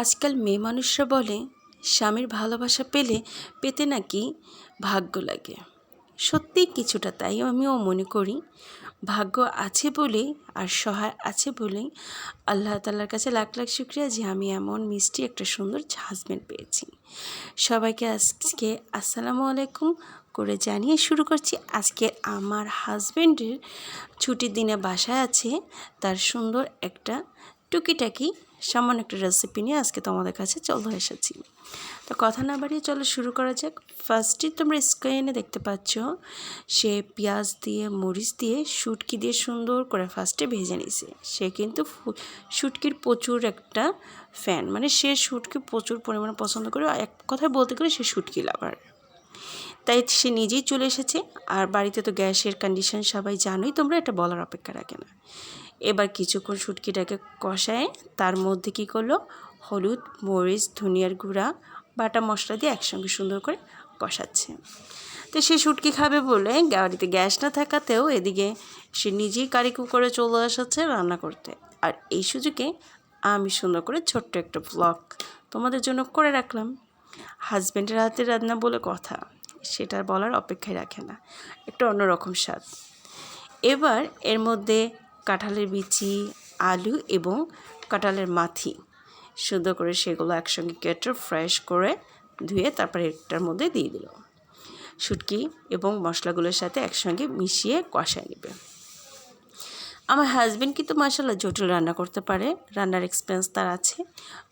আজকাল মেয়ে মানুষরা বলে, স্বামীর ভালোবাসা পেলে পেতে নাকি ভাগ্য লাগে। সত্যিই কিছুটা তাই আমিও মনে করি। ভাগ্য আছে বলেই আর সহায় আছে বলেই আল্লাহ তাল্লার কাছে লাখ লাখ শুক্রিয়া যে আমি এমন মিষ্টি একটা সুন্দর হাজব্যান্ড পেয়েছি। সবাইকে আজকে আসসালামু আলাইকুম করে জানিয়ে শুরু করছি। আজকে আমার হাজব্যান্ডের ছুটির দিনে বাসায় আছে, তার সুন্দর একটা টুকিটাকি সামান্য একটা রেসিপি নিয়ে আজকে তোমাদের কাছে চলে এসেছি। তো কথা না বাড়িয়ে চলো শুরু করা যাক। ফার্স্টে তোমরা স্ক্রিনে দেখতে পাচ্ছ, সে পেঁয়াজ দিয়ে, মরিচ দিয়ে শুটকি দিয়ে সুন্দর করে ফার্স্টে ভেজে নিছে সে কিন্তু শুটকির প্রচুর একটা ফ্যান মানে সে শুটকি প্রচুর পরিমাণে পছন্দ করে এক কথায় বলতে গেলে সে শুটকি লাভার তাই সে নিজেই চলে এসেছে, আর বাড়িতে তো গ্যাসের কন্ডিশন সবাই জানোই, তোমরা এটা বলার অপেক্ষা রাখে না। এবার কিছুক্ষণ শুটকিটাকে কষায় তার মধ্যে কি করল? হলুদ, মরিচ, ধনিয়ার গুঁড়া, বাটা মশলা দিয়ে একসঙ্গে সুন্দর করে কষাচ্ছে। তো সে শুটকি খাবে বলে গাড়িতে গ্যাস না থাকাতেও এদিকে সে নিজেই কারিকু করে চলে আসাচ্ছে রান্না করতে। আর এই সুযোগে আমি সুন্দর করে ছোট্ট একটা ব্লগ তোমাদের জন্য করে রাখলাম। হাজব্যান্ডের হাতে রান্না বলে কথা, সেটা বলার অপেক্ষায় রাখে না। একটু অন্যরকম স্বাদ। এবার এর মধ্যে কাঁঠালের বিচি, আলু এবং কাঁঠালের মাথি। সুন্দর করে সেগুলো একসঙ্গে কেটে ফ্রেশ করে ধুয়ে তারপরে একটার মধ্যে দিয়ে দিল। শুটকি এবং মশলাগুলোর সাথে একসঙ্গে মিশিয়ে কষায় নেবে। আমার হাজব্যান্ড কিন্তু মাসাল্লাহ জটিল রান্না করতে পারে, রান্নার এক্সপিরিয়েন্স তার আছে।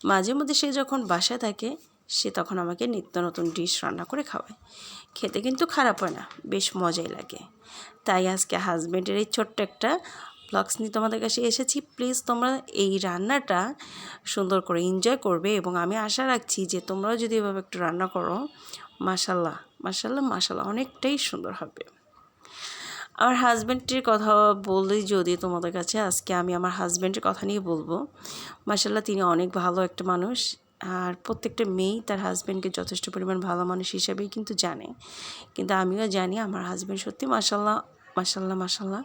মাঝে মধ্যে সে যখন বাসায় থাকে, সে তখন আমাকে নিত্য নতুন ডিশ রান্না করে খাওয়ায়। খেতে কিন্তু খারাপ হয় না, বেশ মজাই লাগে। তাই আজকে হাজব্যান্ডের এই ছোট্ট একটা ব্লগস নিয়ে তোমাদের কাছে এসেছি। প্লিজ তোমরা এই রান্নাটা সুন্দর করে এনজয় করবে এবং আমি আশা রাখছি যে তোমরাও যদি এভাবে একটু রান্না করো মাসাল্লাহ মাসাল্লাহ মাসাল্লাহ অনেকটাই সুন্দর হবে। আমার হাজব্যান্ডের কথা বললেই যদি তোমাদের কাছে আজকে আমি আমার হাজব্যান্ডের কথা নিয়ে বলব মাসাল্লাহ তিনি অনেক ভালো একটা মানুষ আর প্রত্যেকটা মেয়েই তার হাজব্যান্ডকে যথেষ্ট পরিমাণ ভালো মানুষ হিসাবেই কিন্তু জানে। কিন্তু আমিও জানি আমার হাজব্যান্ড সত্যি মাসাল্লাহ মাসাল্লাহ মাসাল্লাহ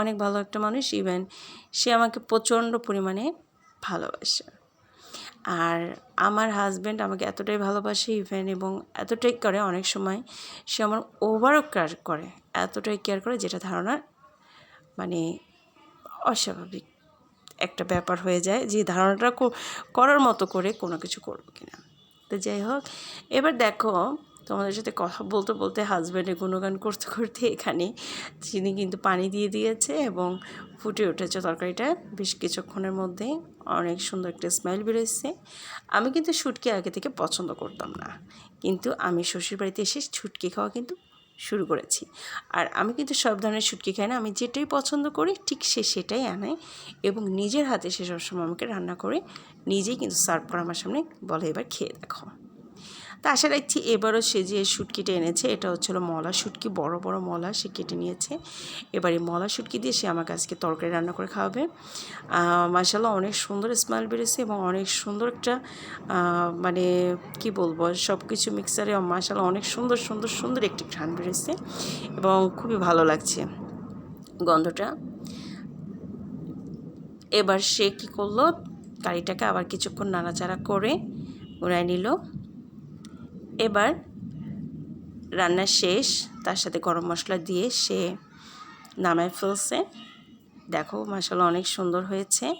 অনেক ভালো একটা মানুষ ইভেন সে আমাকে প্রচণ্ড পরিমাণে ভালোবাসে। আর আমার হাজব্যান্ড আমাকে এতটাই ভালোবাসে ইভেন এবং এতটাই করে অনেক সময় সে আমার ওভারও কেয়ার করে, এতটাই কেয়ার করে যেটা ধারণা মানে অস্বাভাবিক একটা ব্যাপার হয়ে যায় যে ধারণাটা করার মতো করে কোনো কিছু করব কিনা। তো যাই হোক, এবার দেখো তোমাদের সাথে কথা বলতে বলতে হাজব্যান্ডের গুণগান করতে করতে এখানে চিনি কিন্তু পানি দিয়ে দিয়েছে এবং ফুটে উঠেছে তরকারিটা। বেশ কিছুক্ষণের মধ্যে অনেক সুন্দর একটা স্মেল বেরোচ্ছে। আমি কিন্তু শুটকি আগে থেকে পছন্দ করতাম না। কিন্তু আমি শ্বশুর বাড়িতে এসে ছুটকি খাওয়া কিন্তু শুরু করেছি। আর আমি কিন্তু সব ধরনের শুটকি খাই না। আমি যেটাই পছন্দ করি ঠিক সে সেটাই আনাই এবং নিজের হাতে সে সবসময় আমাকে রান্না করে নিজেই কিন্তু সার্ভ করে আমার সামনে। বলে এবার খেয়ে দেখো। তা আশা রাখছি এবারও সে যে শুটকিটা এনেছে, এটা হচ্ছিল মলা শুটকি, বড় বড় মলা সে কেটে নিয়েছে। এবার এই মলা শুটকি দিয়ে সে আমাকে আজকে তরকারি রান্না করে খাওয়াবে। মাসাল্লাহ অনেক সুন্দর স্মেল বেড়েছে এবং অনেক সুন্দর একটা মানে কি বলব সব কিছু মিক্সারে মাসাল্লাহ অনেক সুন্দর সুন্দর সুন্দর একটি ঘ্রাণ বেড়েছে এবং খুবই ভালো লাগছে গন্ধটা। এবার সে কী করল, কারিটাকে আবার কিছুক্ষণ নাড়াচাড়া করে উড়াই নিল। এবার রান্না শেষ, তার সাথে গরম মশলা দিয়ে সে নামায় ফেলছে। দেখো মশলা অনেক সুন্দর হয়েছে।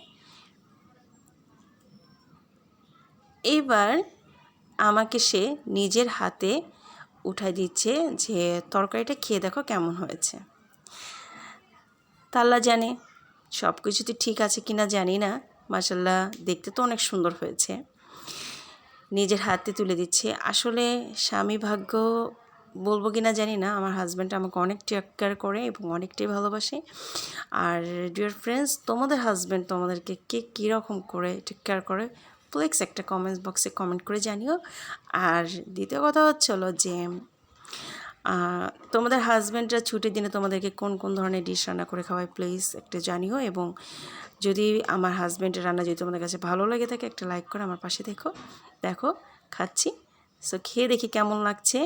এবার আমাকে সে নিজের হাতে উঠাই দিচ্ছে যে, তরকারিটা খেয়ে দেখো কেমন হয়েছে। তাল্লা জানে সব কিছুতে ঠিক আছে কিনা জানি না। মাসাল্লাহ দেখতে তো অনেক সুন্দর হয়েছে। নিজের হাতে তুলে দিচ্ছে। আসলে স্বামী ভাগ্য বলব কি না জানি না। আমার হাজব্যান্ড আমাকে অনেক টেক কেয়ার করে এবং অনেকটাই ভালোবাসে। আর ডিয়ার ফ্রেন্ডস তোমাদের হাজব্যান্ড তোমাদেরকে কে কীরকম করে টেক কেয়ার করে? প্লিজ একটা কমেন্টস বক্সে কমেন্ট করে জানিও। আর দ্বিতীয় কথা হচ্ছে হলো যে তোমাদের হাজব্যান্ডরা ছুটির দিনে তোমাদেরকে কোন কোন ধরনের ডিশ রান্না করে খাওয়ায় প্লিজ একটা জানিও। এবং যদি আমার হাজব্যান্ডের রান্না যদি তোমাদের কাছে ভালো লাগে থাকে একটা লাইক করে আমার পাশে দেখো। দেখো, খাচ্ছি। সো খেয়ে দেখি কেমন লাগছে।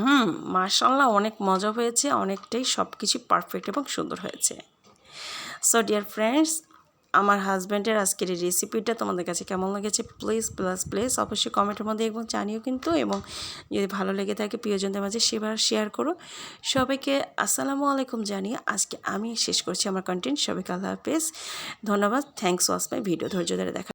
হুম মার্শাল্লাহ অনেক মজা হয়েছে, অনেকটাই সব কিছু পারফেক্ট এবং সুন্দর হয়েছে। সো ডিয়ার ফ্রেন্ডস আমার হাজব্যান্ডের আজকের এই রেসিপিটা তোমাদের কাছে কেমন লেগেছে প্লিজ প্লাস প্লিজ অবশ্যই কমেন্টের মধ্যে এবং জানিও কিন্তু এবং যদি ভালো লেগে থাকে প্রিয়জনদের মাঝে সেবার শেয়ার করো। সবাইকে আসসালামু আলাইকুম জানিয়ে আজকে আমি শেষ করছি আমার কন্টেন্ট সবাইকে আল্লাহ হাফেজ। ধন্যবাদ। থ্যাংকস ওয়াচ মাই ভিডিও ধৈর্য ধরে দেখা